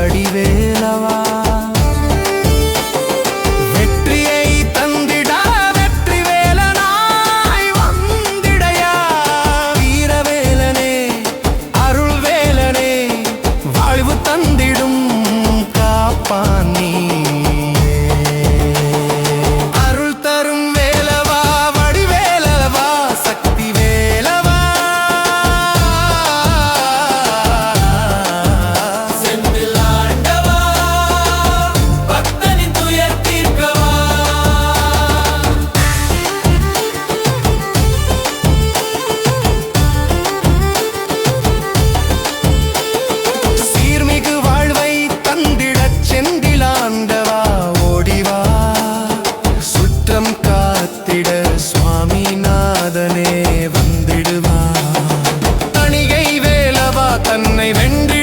வடிவேலவா? சுவாமிநாதனே வந்திடுவான் தணிகை வேலவா தன்னை வென்று